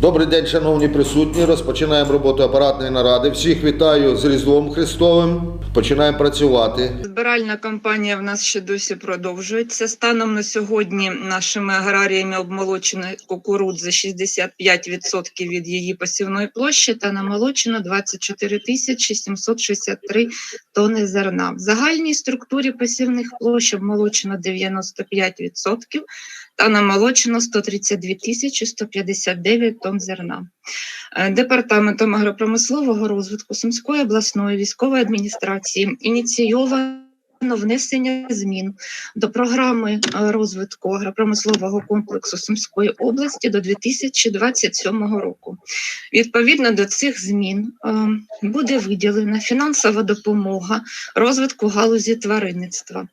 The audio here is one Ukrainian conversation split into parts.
Добрий день, шановні присутні. Розпочинаємо роботу апаратної наради. Всіх вітаю з Різдвом Христовим. Починаємо працювати. Збиральна кампанія в нас ще досі продовжується. Станом на сьогодні нашими аграріями обмолочено кукурудзи 65% від її посівної площі та намолочено 24 тисячі 763 тони зерна. В загальній структурі посівних площ обмолочено 95% та намолочено 132 тисячі 159 тонн зерна. Е, Департаментом агропромислового розвитку Сумської обласної військової адміністрації ініційовано внесення змін до програми е, розвитку агропромислового комплексу Сумської області до 2027 року. Відповідно до цих змін е, буде виділена фінансова допомога розвитку галузі тваринництва.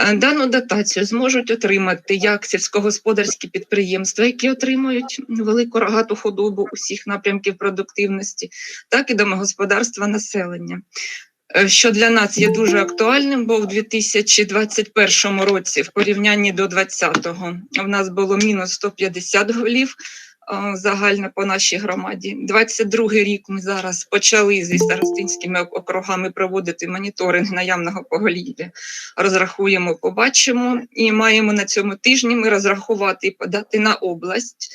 Е, Дану дотацію зможуть отримати як сільськогосподарські підприємства, які отримують велику рогату худобу усіх напрямків продуктивності, так і домогосподарства населення. Е, Що для нас є дуже актуальним, бо в 2021 році, в порівнянні до 2020-го, в нас було мінус 150 голів е, загально по нашій громаді. 22 рік ми зараз почали зі старостинськими округами проводити моніторинг наявного поголів'я. Розрахуємо, побачимо, і маємо на цьому тижні ми розрахувати і подати на область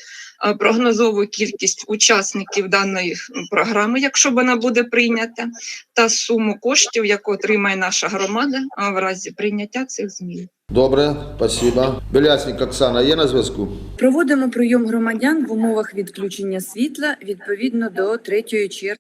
прогнозову кількість учасників даної програми, якщо вона буде прийнята, та суму коштів, яку отримає наша громада е, в разі прийняття цих змін. Добре, спасибо. Белясник Оксана є на зв'язку? Проводимо прийом громадян в умовах відключення світла відповідно до третьої черги.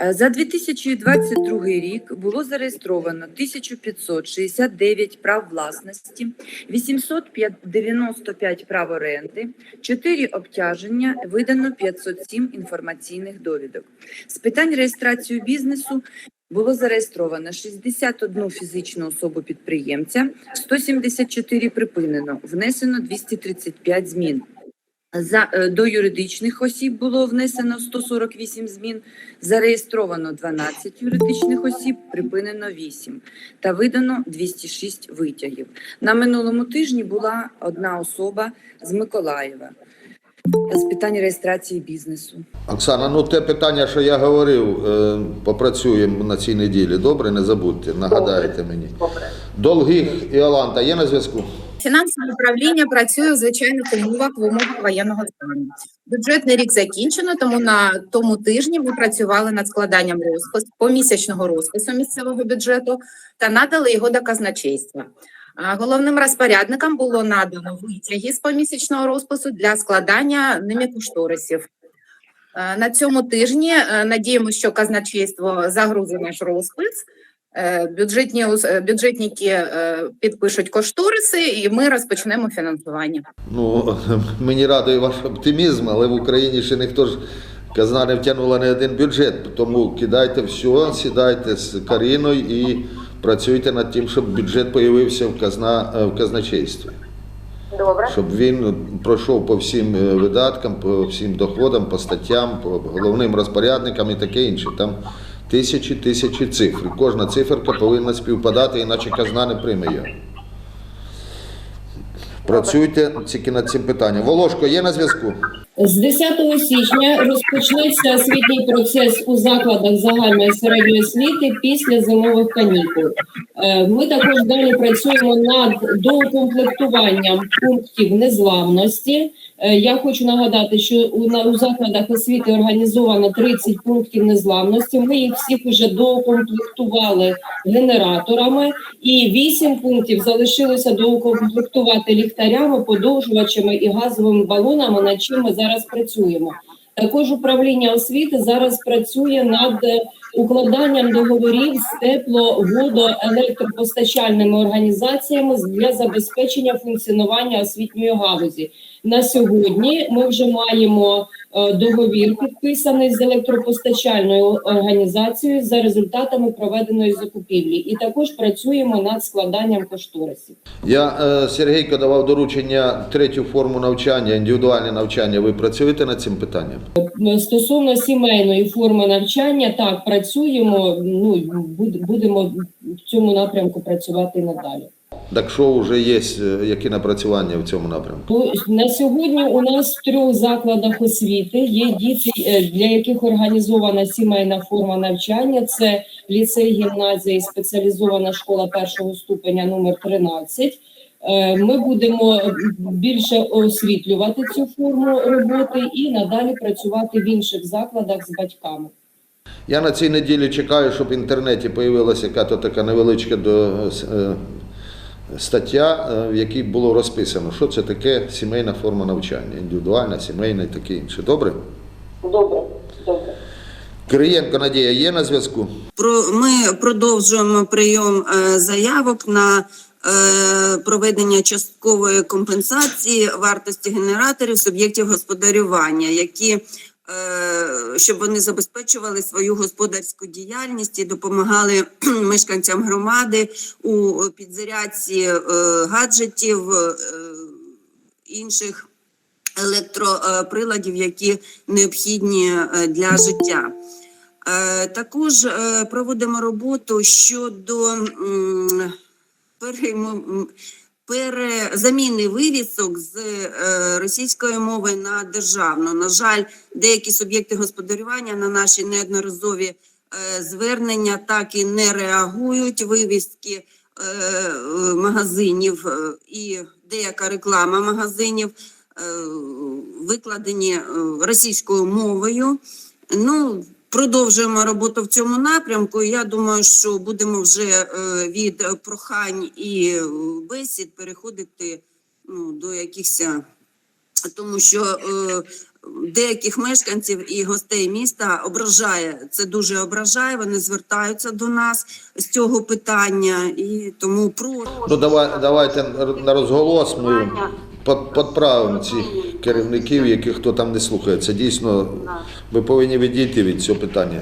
Е, За 2022 рік було зареєстровано 1569 прав власності, 895 прав оренди, 4 обтяження, видано 507 інформаційних довідок. З питань реєстрації бізнесу було зареєстровано 61 фізичну особу підприємця, 174 припинено, внесено 235 змін. За, е, до юридичних осіб було внесено 148 змін, зареєстровано 12 юридичних осіб, припинено 8 та видано 206 витягів. На минулому тижні була одна особа з Миколаєва з питань реєстрації бізнесу. Оксана, ну те питання, що я говорив, е, попрацюємо на цій неділі. Добре, не забудьте, нагадаєте мені. Добре. Долгих Іоланта є на зв'язку? Фінансове управління працює в звичайних умовах в умовах воєнного стану. Бюджетний рік закінчено, тому на тому тижні ми працювали над складанням розпису помісячного розпису місцевого бюджету та надали його до казначейства. Головним розпорядникам було надано витяги з помісячного розпису для складання ними кошторисів. На цьому тижні е, надіємося, що казначейство загрузить наш розпис. Е, Бюджетні е, бюджетники е, підпишуть кошториси, і ми розпочнемо фінансування. Ну, мені радує ваш оптимізм, але в Україні ще ніхто ж казна не втягнула не один бюджет. Тому кидайте все, сідайте з Каріною і працюйте над тим, щоб бюджет появився в, казна, в казначействі. Добре. Щоб він пройшов по всім видаткам, по всім доходам, по статтям, по головним розпорядникам і таке інше. Там тисячі тисячі цифр. Кожна циферка повинна співпадати, іначе казна не прийме його. Працюйте тільки над цим питанням. Волошко є на зв'язку? З 10 січня розпочнеться освітній процес у закладах загальної середньої освіти після зимових канікул. Е, Ми також далі працюємо над доукомплектуванням пунктів незламності. Е, Я хочу нагадати, що у, закладах освіти організовано 30 пунктів незламності. Ми їх всіх вже доукомплектували генераторами, і 8 пунктів залишилося доукомплектувати ліхтарями, подовжувачами і газовими балонами, над чим ми зараз працюємо. Також управління освіти зараз працює над е, укладанням договорів з тепло, водо, електропостачальними організаціями для забезпечення функціонування освітньої галузі. На сьогодні ми вже маємо е, договір підписаний з електропостачальною організацією за результатами проведеної закупівлі, і також працюємо над складанням кошторисів. Я е, Сергійко давав доручення третю форму навчання, індивідуальне навчання. Ви працюєте над цим питанням? Стосовно сімейної форми навчання, так працюємо. Ну буд- будемо в цьому напрямку працювати і надалі. Так що вже є, е, які напрацювання в цьому напрямку? Ну, На сьогодні у нас в трьох закладах освіти є діти, е, для яких організована сімейна форма навчання. Це ліцей, гімназія і спеціалізована школа першого ступеня номер 13. Е, Ми будемо більше освітлювати цю форму роботи і надалі працювати в інших закладах з батьками. Я на цій неділі чекаю, щоб в інтернеті з'явилася яка-то така невеличка до, стаття, е, в якій було розписано, що це таке сімейна форма навчання, індивідуальна, сімейна і таке інше. Добре? Добре, добре. Кириєнко Надія є на зв'язку? Про ми продовжуємо прийом е, заявок на е, проведення часткової компенсації вартості генераторів суб'єктів господарювання, які щоб вони забезпечували свою господарську діяльність і допомагали мешканцям громади у підзарядці е, гаджетів е, інших електроприладів, які необхідні е, для життя. Е, Також е, проводимо роботу щодо перезаміни вивісок з е, російської мови на державну. На жаль, деякі суб'єкти господарювання на наші неодноразові е, звернення так і не реагують. Вивіски е, магазинів і деяка реклама магазинів викладені російською мовою. Ну, продовжуємо роботу в цьому напрямку. Я думаю, що будемо вже е, від прохань і е, бесід переходити ну, до якихось, е, тому що деяких мешканців і гостей міста ображає це дуже ображає. Вони звертаються до нас з цього питання, і тому прошу. Ну давай, давайте на розголос ми підправимо цих керівників, яких хто там не слухає. Це дійсно ми повинні відійти від цього питання.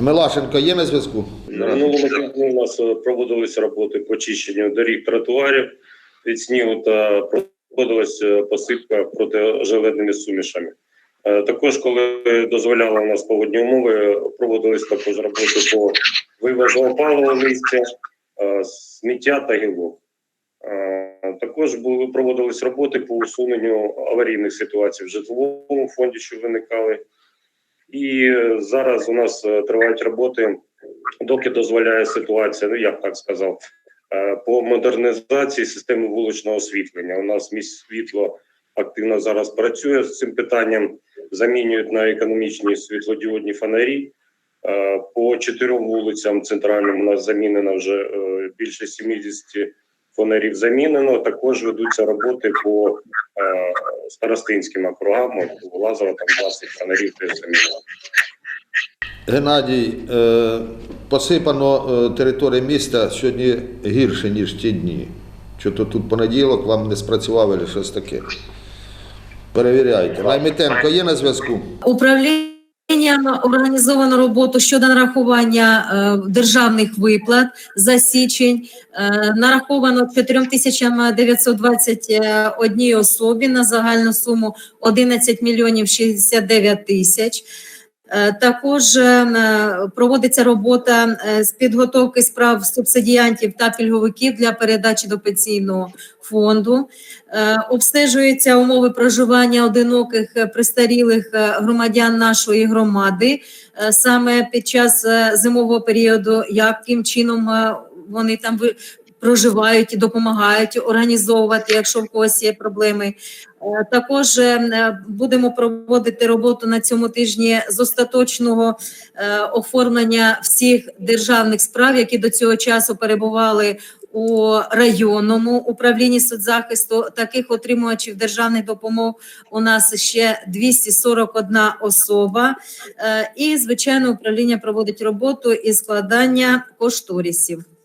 Милашенко є на зв'язку? На минулому тижні у нас е, проводилися роботи по очищенню доріг тротуарів від снігу та проводилась е, посипка протижеледними сумішами. Е, Також, коли дозволяли у нас погодні умови, проводились також роботи по вивозу опалого листя, сміття та гілок. Е, Також були проводились роботи по усуненню аварійних ситуацій в житловому фонді, що виникали. І е, зараз у нас е, тривають роботи доки дозволяє ситуація, ну я б так сказав, по модернізації системи вуличного освітлення. У нас міст світло активно зараз працює з цим питанням, замінюють на економічні світлодіодні фонарі. По чотирьом вулицям центральним у нас замінено вже більше 70 фонарів замінено. Також ведуться роботи по е, старостинським округам. Лазова там 20 фонарів теж замінено. Геннадій, е, посипано е, територію міста сьогодні гірше, ніж ті дні. Що то тут понеділок вам не спрацював або щось таке. Перевіряйте. Наймитенко є на зв'язку? Управлінням організовано роботу щодо нарахування е, державних виплат за січень. Е, нараховано 4921 особі на загальну суму 11 мільйонів 69 тисяч. Е, Також е, проводиться робота е, з підготовки справ субсидіантів та пільговиків для передачі до пенсійного фонду. Е, Обстежуються умови проживання одиноких е, престарілих е, громадян нашої громади е, саме під час е, зимового періоду, яким чином е, вони там проживають і допомагають організовувати, якщо в когось є проблеми. Е, Також е, будемо проводити роботу на цьому тижні з остаточного е, оформлення всіх державних справ, які до цього часу перебували у районному управлінні соцзахисту. Таких отримувачів державних допомог у нас ще 241 особа. І, звичайно, управління проводить роботу із складання кошторисів.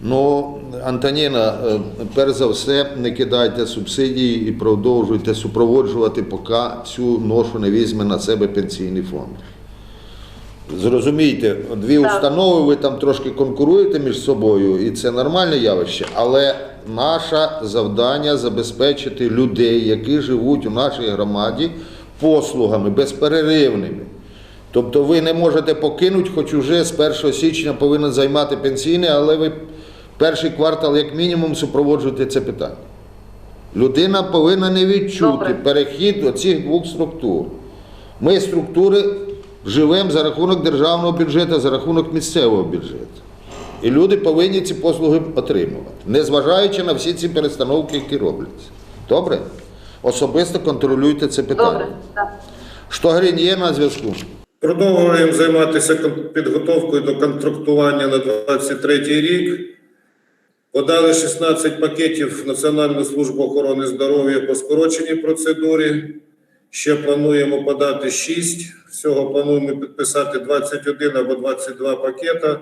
Ну, Антоніна, е, перш за все, не кидайте субсидії і продовжуйте супроводжувати, поки цю ношу не візьме на себе пенсійний фонд. Зрозумійте, дві установи, ви там трошки конкуруєте між собою, і це нормальне явище, але наше завдання забезпечити людей, які живуть у нашій громаді, послугами безперервними. Тобто ви не можете покинути, хоч уже з 1 січня повинен займати пенсійне, але ви Перший квартал, як мінімум, супроводжуйте це питання. Людина повинна не відчути Добре. перехід до цих двох структур. Ми структури живемо за рахунок державного бюджету, за рахунок місцевого бюджету. І люди повинні ці послуги отримувати, незважаючи на всі ці перестановки, які робляться. Добре? Особисто контролюйте це питання. Добре, так. Штогрин є на зв'язку? Продовжуємо займатися підготовкою до контрактування на 23 рік. Подали 16 пакетів в Національну службу охорони здоров'я по скороченій процедурі. Ще плануємо подати 6. Всього плануємо підписати 21 або 22 пакета.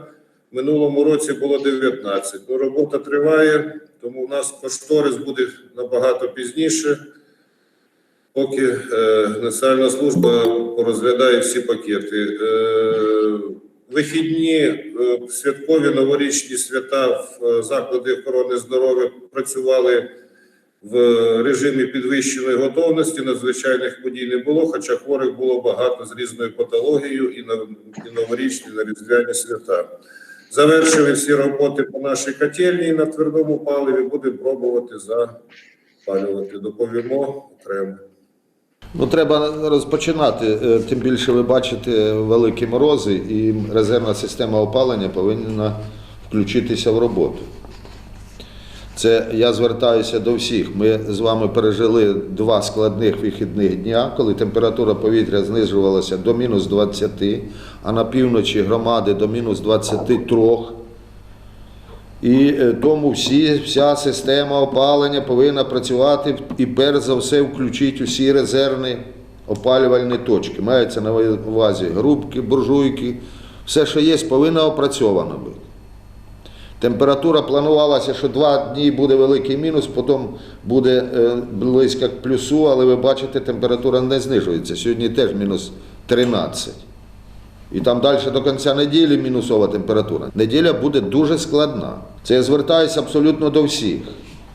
В минулому році було 19. Ну, робота триває, тому у нас кошторис буде набагато пізніше поки е, Національна служба розглядає всі пакети. Е, вихідні е, святкові новорічні свята в е, заклади охорони здоров'я працювали в режимі підвищеної готовності. Надзвичайних подій не було, хоча хворих було багато з різною патологією і на і новорічні, на різдвяні свята. Завершили всі роботи по нашій котельні на твердому паливі. Будемо пробувати запалювати. Доповімо окремо. Ну, треба розпочинати. Е, Тим більше ви бачите великі морози, і резервна система опалення повинна включитися в роботу. Це я звертаюся до всіх. Ми з вами пережили два складних вихідних дня, коли температура повітря знижувалася до мінус 20, а на півночі громади до мінус 23. І е, тому всі, вся система опалення повинна працювати і перш за все включити усі резервні опалювальні точки. Мається на увазі грубки, буржуйки, все, що є, повинно опрацьовано бути. Температура планувалася, що два дні буде великий мінус, потім буде е, близько к плюсу, але ви бачите, температура не знижується. Сьогодні теж мінус 13. І там далі до кінця неділі мінусова температура. Неділя буде дуже складна. Це я звертаюся абсолютно до всіх.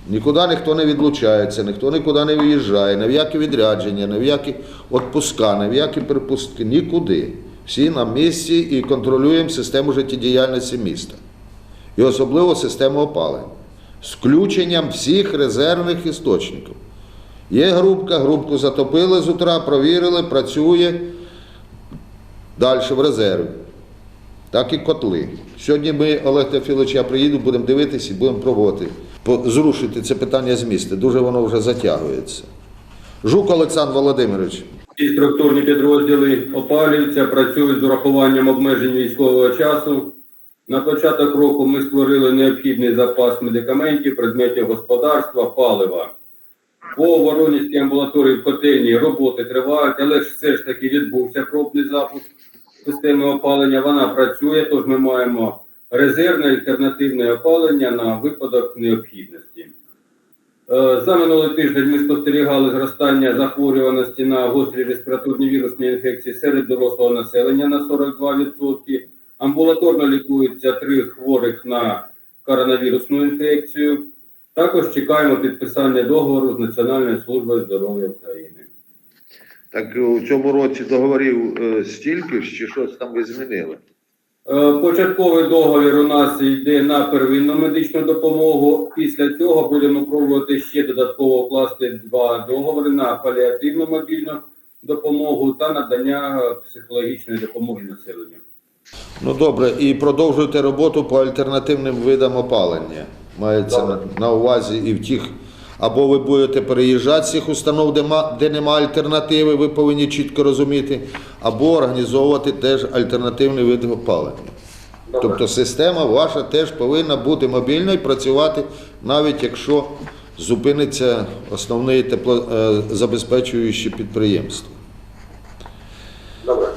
Нікуди ніхто не відлучається, ніхто нікуди не виїжджає, ні в які відрядження, ні в які відпуска, ні в які припустки, нікуди. Всі на місці і контролюємо систему життєдіяльності міста. І особливо систему опалення. З включенням всіх резервних істочників. Є грубка, грубку затопили з утра, провірили, працює. Далі в резерві. Так і котли. Сьогодні ми, Олег Теофілович, я приїду, будемо дивитися і будемо пробувати зрушити це питання з міста. Дуже воно вже затягується. Жук Олександр Володимирович. Ці структурні підрозділи опалюються, працюють з урахуванням обмежень військового часу. На початок року ми створили необхідний запас медикаментів, предметів господарства, палива. По Воронівській амбулаторії в котельні роботи тривають, але ж все ж таки відбувся пробний запуск системи опалення. Вона працює, тож ми маємо резервне альтернативне опалення на випадок необхідності. Е, За минулий тиждень ми спостерігали зростання захворюваності на гострі респіраторні вірусні інфекції серед дорослого населення на 42%. Амбулаторно лікуються три хворих на коронавірусну інфекцію. Також чекаємо підписання договору з Національною службою здоров'я України. Так у цьому році договорів е, стільки ж, чи щось там ви змінили? Е, Початковий договір у нас йде на первинну медичну допомогу. Після цього будемо пробувати ще додатково вкласти два договори на паліативну мобільну допомогу та надання психологічної допомоги населенню. Ну добре, і продовжуйте роботу по альтернативним видам опалення. Мається на, на увазі і в тих, або ви будете переїжджати з цих установ, де, ма, де нема альтернативи, ви повинні чітко розуміти, або організовувати теж альтернативний вид опалення. Тобто система ваша теж повинна бути мобільною і працювати, навіть якщо зупиниться основне теплозабезпечуюче підприємство. Добре.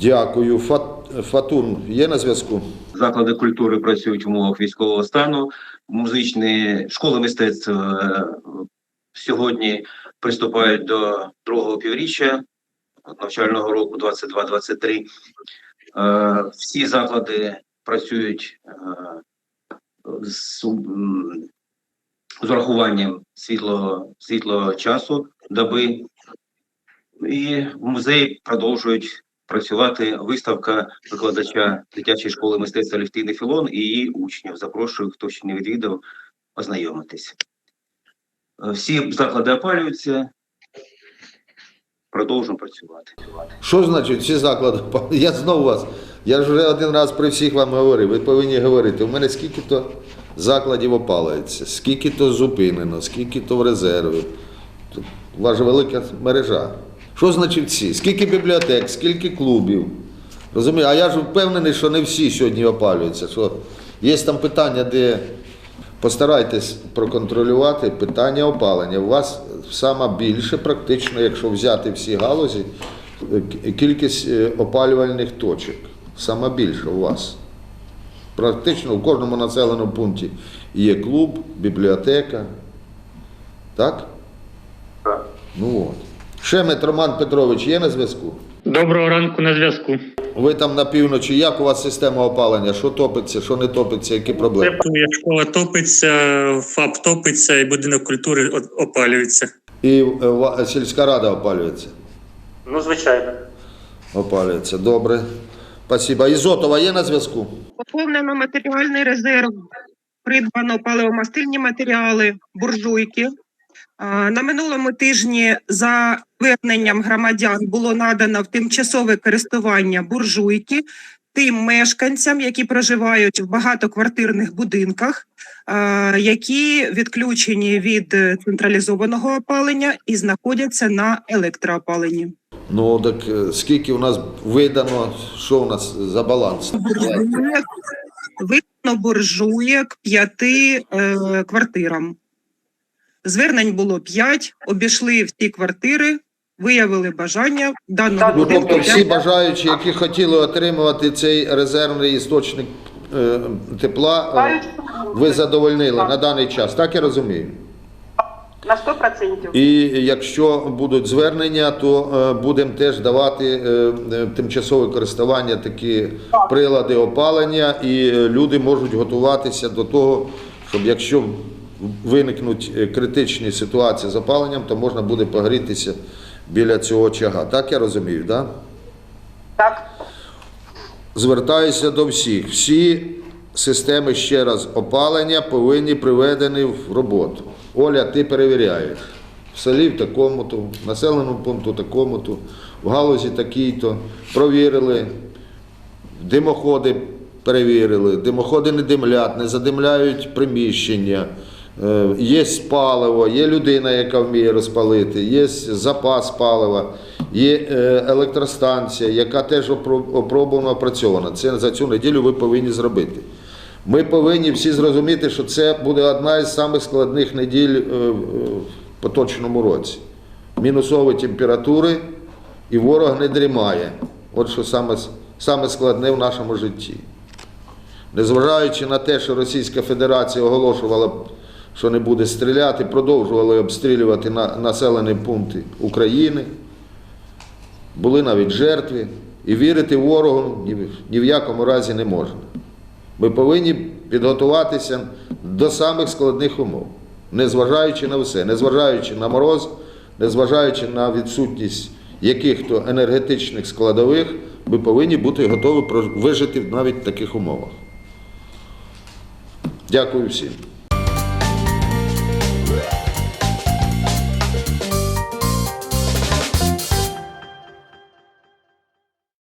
Дякую. Фат, Фатун є на зв'язку? заклади культури працюють в умовах військового стану. Музичні школи мистецтв е, сьогодні приступають до другого півріччя навчального року 22-23. Е, Всі заклади працюють е, з, з урахуванням світлого, світлого часу доби, і музеї продовжують працювати виставка викладача дитячої школи мистецтва Лівтини Філон і її учнів. Запрошую, хто ще не відвідав, ознайомитись. Е, Всі заклади опалюються. Продовжуємо працювати. Що значить всі заклади? Я знову вас. Я ж вже один раз при всіх вам говорив. Ви повинні говорити. У мене скільки то закладів опалюється, скільки то зупинено, скільки то в резерві. Тут же велика мережа. Що значить всі? Скільки бібліотек, скільки клубів? Розумію, а я ж впевнений, що не всі сьогодні опалюються. Що є там питання, де постарайтесь проконтролювати питання опалення. У вас сама більше, практично, якщо взяти всі галузі, кількість е, опалювальних точок. Сама більше у вас. Практично в кожному населеному пункті є клуб, бібліотека. Так? Так. Ну от. Шемет Роман Петрович є на зв'язку? Доброго ранку на зв'язку. Ви там на півночі, як у вас система опалення? Що топиться, що не топиться, які проблеми? Школа топиться, ФАП топиться і будинок культури опалюється. І е, сільська рада опалюється? Ну, звичайно. Опалюється. Добре. Спасибо. Ізотова є на зв'язку? Поповнено матеріальний резерв, придбано паливомастильні матеріали, буржуйки. На минулому тижні за зверненням громадян було надано в тимчасове користування буржуйки тим мешканцям, які проживають в багатоквартирних будинках, які відключені від централізованого опалення і знаходяться на електроопаленні. Ну так е, скільки у нас видано, що у нас за баланс? буржуєк, видно буржуєк п'яти е, квартирам. Звернень було п'ять, обійшли всі квартири, виявили бажання даного Ну тобто всі бажаючі, які хотіли отримувати цей резервний істочник е, тепла, е, ви задовольнили на даний час, так я розумію? на 100%. І якщо будуть звернення, то е, будемо теж давати е, е, тимчасове користування такі прилади опалення, і е, люди можуть готуватися до того, щоб якщо виникнуть е, критичні ситуації з опаленням, то можна буде погрітися біля цього очага. Так я розумію, так? Так. Звертаюся до всіх. Всі системи ще раз опалення повинні приведені в роботу. Оля, ти перевіряєш. В селі в такому-то, в населеному пункту такому-то, в галузі такій-то. Провірили, димоходи перевірили, димоходи не димлять, не задимляють приміщення. Е, Є паливо, є людина, яка вміє розпалити, є запас палива, є е, електростанція, яка теж опро- опробована, опрацьована. Це за цю неділю ви повинні зробити. Ми повинні всі зрозуміти, що це буде одна із самих неділь е, в поточному році. Мінусові температури, і ворог не дрімає. От що саме, саме складне в нашому житті. Незважаючи на те, що Російська Федерація оголошувала, що не буде стріляти, продовжували обстрілювати на, населені пункти України, були навіть жертви, і вірити ворогу ні в якому разі не можна. Ми повинні підготуватися до самих складних умов, незважаючи на все, незважаючи на мороз, незважаючи на відсутність яких-то енергетичних складових, ми повинні бути готові вижити навіть в таких умовах. Дякую всім.